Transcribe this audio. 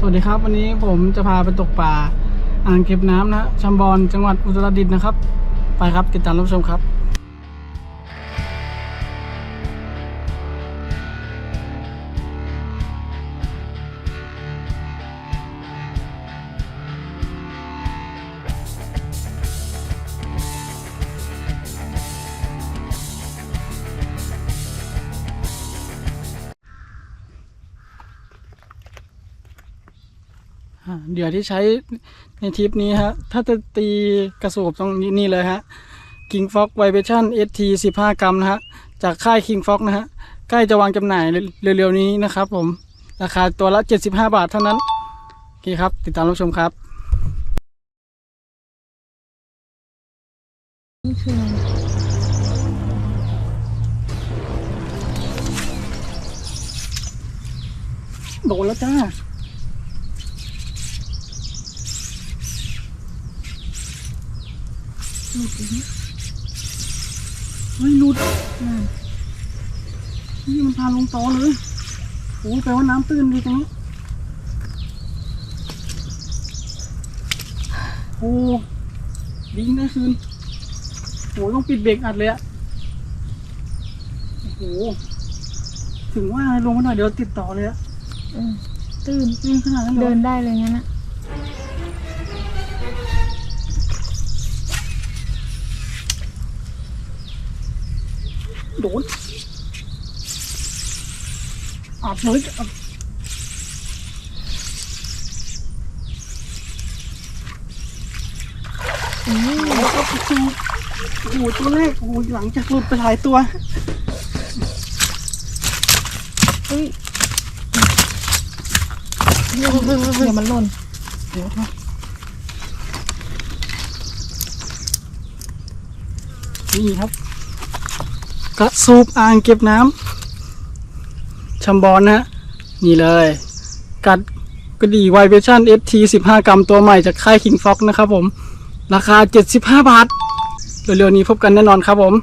สวัสดีครับ วันนี้ผมจะพาไปตกปลาอ่างเก็บน้ำนะชัมบอนจังหวัดอุตรดิตถ์นะครับ ไปครับติดตามรับชมครับ เดี๋ยวที่ใช้ในทริปนี้ฮะ ถ้าจะตีกระสูบตรงนี้นี่เลยฮะ King Fox Vibration ST 15 กรัมนะฮะ จากค่าย King Fox นะฮะ ใกล้จะวางจำหน่ายเร็วๆนี้นะครับผม ราคาตัวละ 75 บาทเท่านั้น โอเคครับ ติดตามรับชมครับ นี่คืออะไรโดนแล้วจ้า ลูกนี้เฮ้ยหลุดนั่นนี่มันพาลงตอเลยโอ้แปลว่าน้ำตื้นดีตรงนี้โอ้ดิ้งได้คืนโอ้ต้องปิดเบรกอัดเลยอะโอ้โหถึงว่าลงมาหน่อยเดี๋ยวติดต่อเลยอะเออตื่นตื้นขนาดนั้นเลยเดิเหรนอได้เลยงั้นนะ โดนอัดเลยอืมแล้วก็จูโอ้โหตัวแรกโอ้โหหลังจากหลุดไปหลายตัวเฮ้ยเดี๋ยวมันหล่นเดี๋ยวนะนี่ครับ กระสูบอ่างเก็บน้ำชัมบอนนะฮะนี่เลย กัดกระดี่ไวเบชั่น FT 15 กรัมตัวใหม่จากค่ายคิงฟ็อกนะครับผม ราคา 75 บาท เร็วๆนี้พบกันแน่นอนครับผม